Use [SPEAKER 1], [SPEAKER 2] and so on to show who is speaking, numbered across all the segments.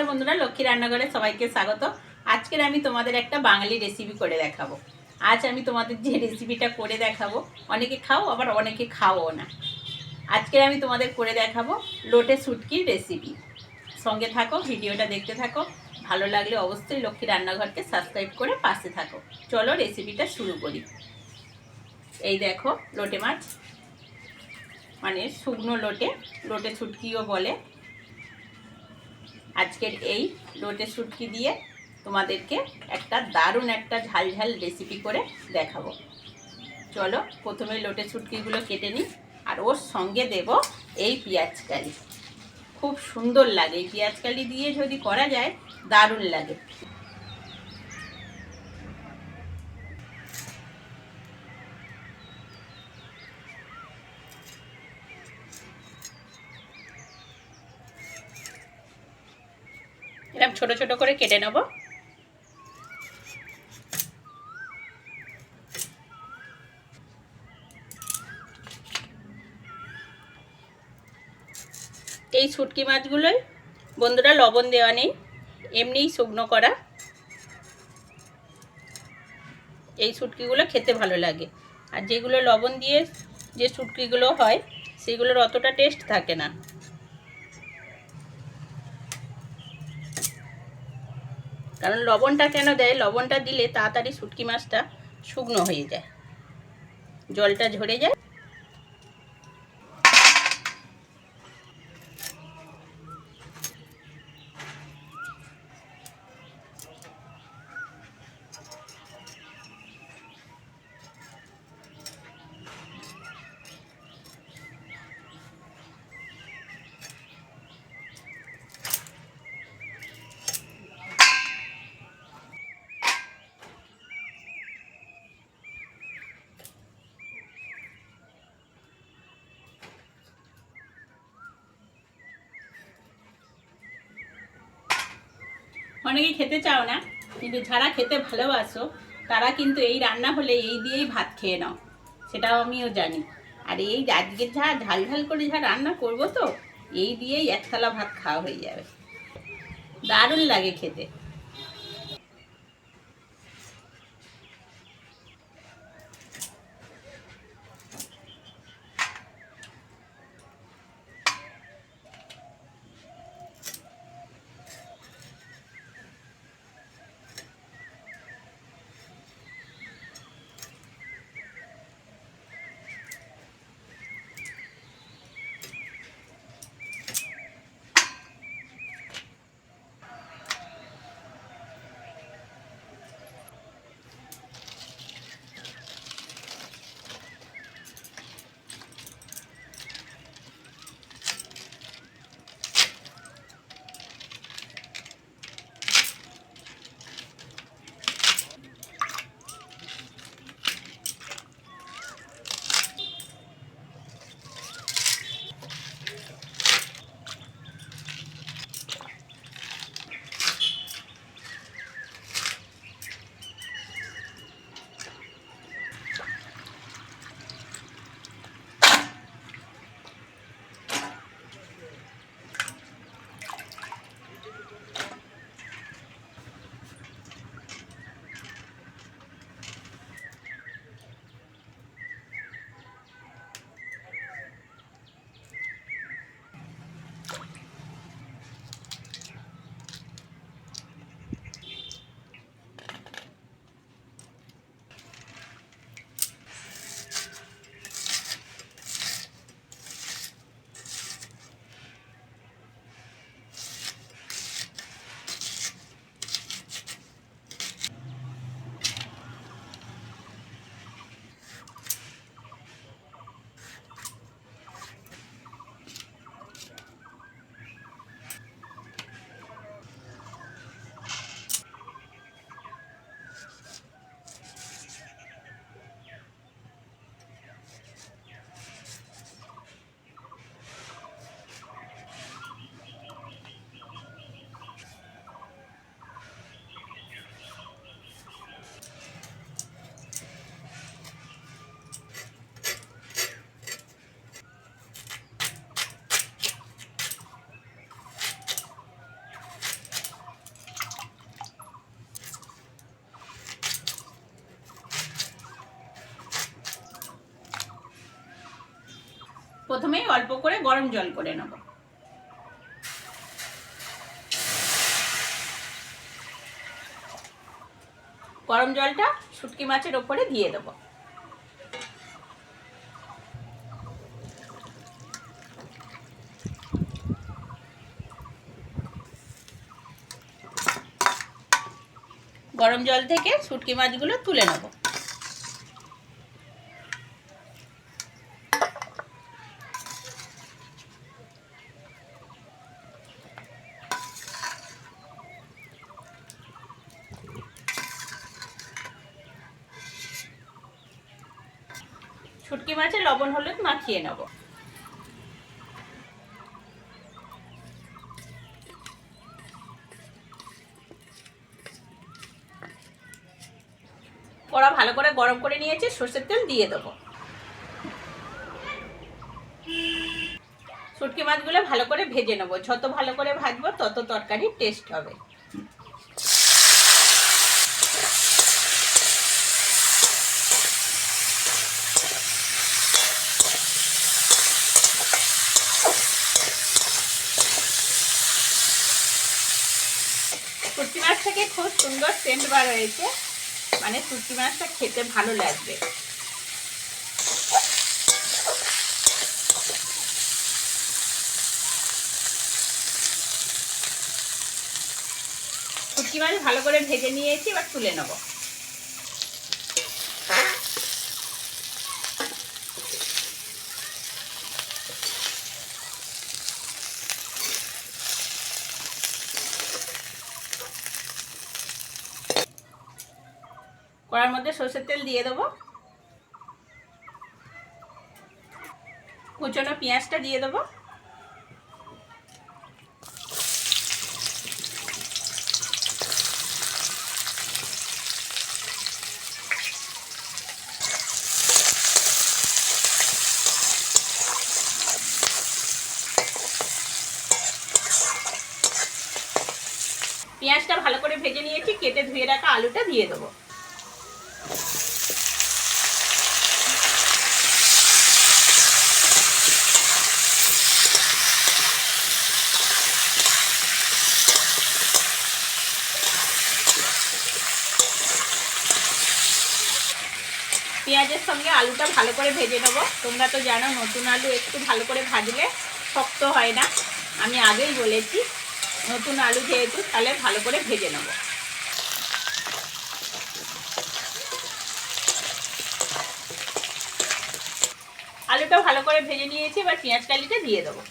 [SPEAKER 1] নমস্কার বন্ধুরা, লক্ষ্মী রান্নাঘরে সবাইকে স্বাগত। আজকের আমি তোমাদের একটা বাঙালি রেসিপি করে দেখাবো। আজ আমি তোমাদের যে রেসিপিটা করে দেখাবো, অনেকে খাও, আবার অনেকে খাও না। আজকের আমি তোমাদের করে দেখাবো লোটে শুটকির রেসিপি সঙ্গে থাকো, ভিডিওটা দেখতে থাকো। ভালো লাগলে অবশ্যই লক্ষ্মী রান্নাঘরকে সাবস্ক্রাইব করে পাশে থাকো। চলো রেসিপিটা শুরু করি। এই দেখো, লোটে মাছ। মানে শুকনো লোটে লোটে শুটকিও বলে। আজকের এই লোটে শুটকি দিয়ে তোমাদেরকে একটা দারুণ একটা ঝাল ঝাল রেসিপি করে দেখাবো। চলো প্রথমে লোটে শুটকিগুলো কেটে নিই আর ওর সঙ্গে দেব এই পেঁয়াজ কালি। খুব সুন্দর লাগে। এই পেঁয়াজ কালি দিয়ে যদি করা যায়, দারুণ লাগে। এরকম ছোট ছোট করে কেটে নেব। এই শুটকি মাছগুলোই বন্ধুরা লবণ দেওয়া নেই, এমনিই শুকনো করা। এই শুটকিগুলো খেতে ভালো লাগে। আর যেগুলো লবণ দিয়ে যে শুটকিগুলো হয়, সেগুলোর অতটা টেস্ট থাকে না। কারণ লবণটা কেন দেয়? লবণটা দিলে তাড়াতাড়ি শুটকি মাছটা শুকনো হয়ে যায়। জলটা ঝরে যায়। অনেকেই খেতে চাও না, কিন্তু যারা খেতে ভালোবাসো, তারা কিন্তু এই রান্না হলে এই দিয়েই ভাত খেয়ে নাও, সেটাও আমিও জানি। আর এই আজকে যা ঝাল ঝাল করে যা রান্না করব তো, এই দিয়েই এক থালা ভাত খাওয়া হয়ে যাবে। দারুণ লাগে খেতে। প্রথমেই অল্প করে গরম জল করে নেব। গরম জলটা শুটকি মাছের ওপরে দিয়ে দেবো। গরম জল থেকে শুটকি মাছগুলো তুলে নেব। শুটকি মাছে লবণ, হলুদ মাখিয়ে নেব। কড়া ভালো করে গরম করে নিয়েছি, সর্ষের তেল দিয়ে দেবো। শুটকি মাছগুলো ভালো করে ভেজে নেব। যত ভালো করে ভাজবো, তত তরকারি টেস্ট হবে শুটকি মাছ থেকে খুব সুন্দর সেন্ট বার হয়েছে। মানে শুটকি মাছটা খেতে ভালো লাগবে। শুটকি মাছ ভালো করে ভেজে নিয়েছি, এবার তুলে নেব। কড়ার মধ্যে সর্ষের তেল দিয়ে দেবো। কুচনো পেঁয়াজটা দিয়ে দেবো। পেঁয়াজটা ভালো করে ভেজে নিয়েছি, কেটে ধুয়ে রাখা আলুটা দিয়ে দেবো। পেঁয়াজের সঙ্গে আলুটা ভালো করে ভেজে নেব। তোমরা তো জানো, নতুন আলু একটু ভালো করে ভাজলে শক্ত হয় না। আমি আগেই বলেছি, নতুন আলু যেহেতু, তাহলে ভালো করে ভেজে নেব। আলুটা ভালো করে ভেজে নিয়েছি, এবার পেঁয়াজ কালিটা দিয়ে দেবো।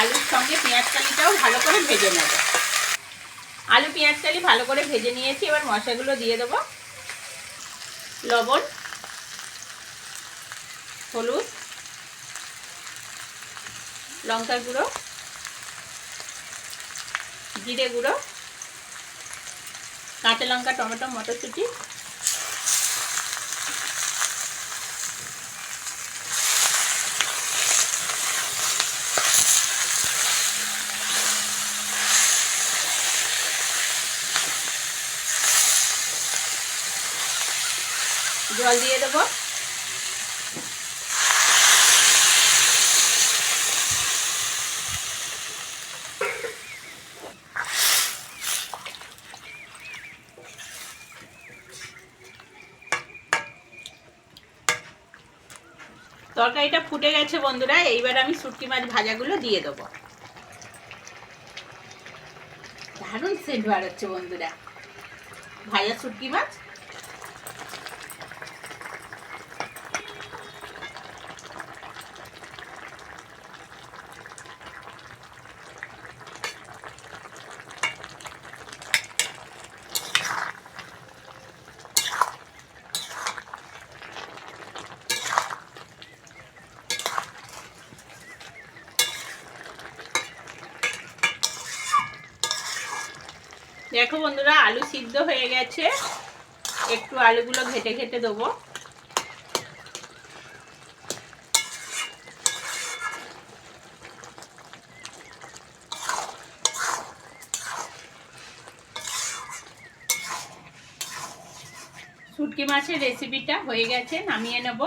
[SPEAKER 1] আলুর সঙ্গে পেঁয়াজ কালিটাও ভালো করে ভেজে নেব। আলু পেঁয়াজ কালি ভালো করে ভেজে নিয়েছি, এবার মশলাগুলো দিয়ে দেবো। লবণ, হলুদ, লঙ্কার গুঁড়ো, জিরে গুঁড়ো, কাঁচা লঙ্কা, টমেটো, মটরশুঁটি জল দিয়ে দেবো। তরকারিটা ফুটে গেছে বন্ধুরা, এইবার আমি শুটকি মাছ ভাজাগুলো দিয়ে দেবো। দারুণ সেন্ট বাড়াচ্ছে বন্ধুরা। ভাজা শুটকি মাছ। দেখো বন্ধুরা, আলু সিদ্ধ হয়ে গেছে। একটু আলুগুলো ঘেটে ঘেটে দেবো। শুটকি মাছের রেসিপিটা হয়ে গেছে, নামিয়ে নেব।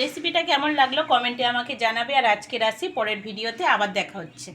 [SPEAKER 1] রেসিপিটা কেমন লাগল কমেন্টে আমাকে জানাবে আর আজকের আসি পরের ভিডিওতে আবার দেখা হচ্ছে।